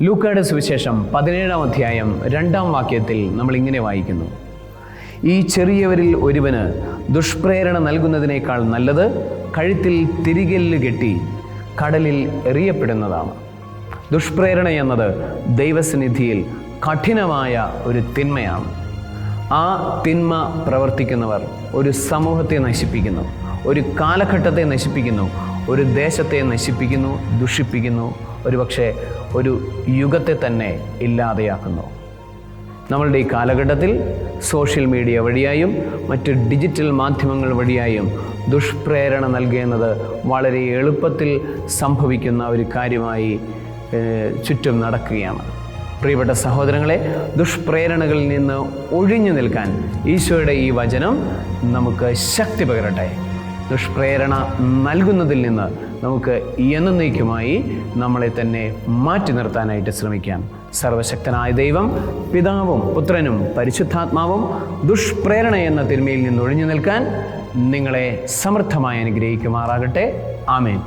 ലൂക്കയുടെ സുവിശേഷം പതിനേഴാം അധ്യായം രണ്ടാം വാക്യത്തിൽ നമ്മൾ ഇങ്ങനെ വായിക്കുന്നു. ഈ ചെറിയവരിൽ ഒരുവന് ദുഷ്പ്രേരണ നൽകുന്നതിനേക്കാൾ നല്ലത് കഴുത്തിൽ തിരികല്ല് കെട്ടി കടലിൽ എറിയപ്പെടുന്നതാണ്. ദുഷ്പ്രേരണ എന്നത് ദൈവസന്നിധിയിൽ കഠിനമായ ഒരു തിന്മയാണ്. ആ തിന്മ പ്രവർത്തിക്കുന്നവർ ഒരു സമൂഹത്തെ നശിപ്പിക്കുന്നു ഒരു കാലഘട്ടത്തെ നശിപ്പിക്കുന്നു ഒരു ദേശത്തെ നശിപ്പിക്കുന്നു ദുഷിപ്പിക്കുന്നു ഒരുപക്ഷെ ഒരു യുഗത്തെ തന്നെ ഇല്ലാതെയാക്കുന്നു. നമ്മളുടെ ഈ കാലഘട്ടത്തിൽ സോഷ്യൽ മീഡിയ വഴിയായും മറ്റ് ഡിജിറ്റൽ മാധ്യമങ്ങൾ വഴിയായും ദുഷ്പ്രേരണ നൽകുന്നത് വളരെ എളുപ്പത്തിൽ സംഭവിക്കുന്ന ഒരു കാര്യമായി ചുറ്റും നടക്കുകയാണ്. പ്രിയപ്പെട്ട സഹോദരങ്ങളെ ദുഷ്പ്രേരണകളിൽ നിന്ന് ഒഴിഞ്ഞു നിൽക്കാൻ ഈശോയുടെ ഈ വചനം നമുക്ക് ശക്തി പകരട്ടെ. ദുഷ്പ്രേരണ നൽകുന്നതിൽ നിന്ന് നമുക്ക് എന്നേക്കുമായി നമ്മളെ തന്നെ മാറ്റി നിർത്താനായിട്ട് ശ്രമിക്കാം. സർവശക്തനായ ദൈവം പിതാവും പുത്രനും പരിശുദ്ധാത്മാവും ദുഷ്പ്രേരണ എന്ന തിന്മയിൽ നിന്ന് ഒഴിഞ്ഞു നിൽക്കാൻ നിങ്ങളെ സമൃദ്ധമായി അനുഗ്രഹിക്കുമാറാകട്ടെ. ആമേൻ.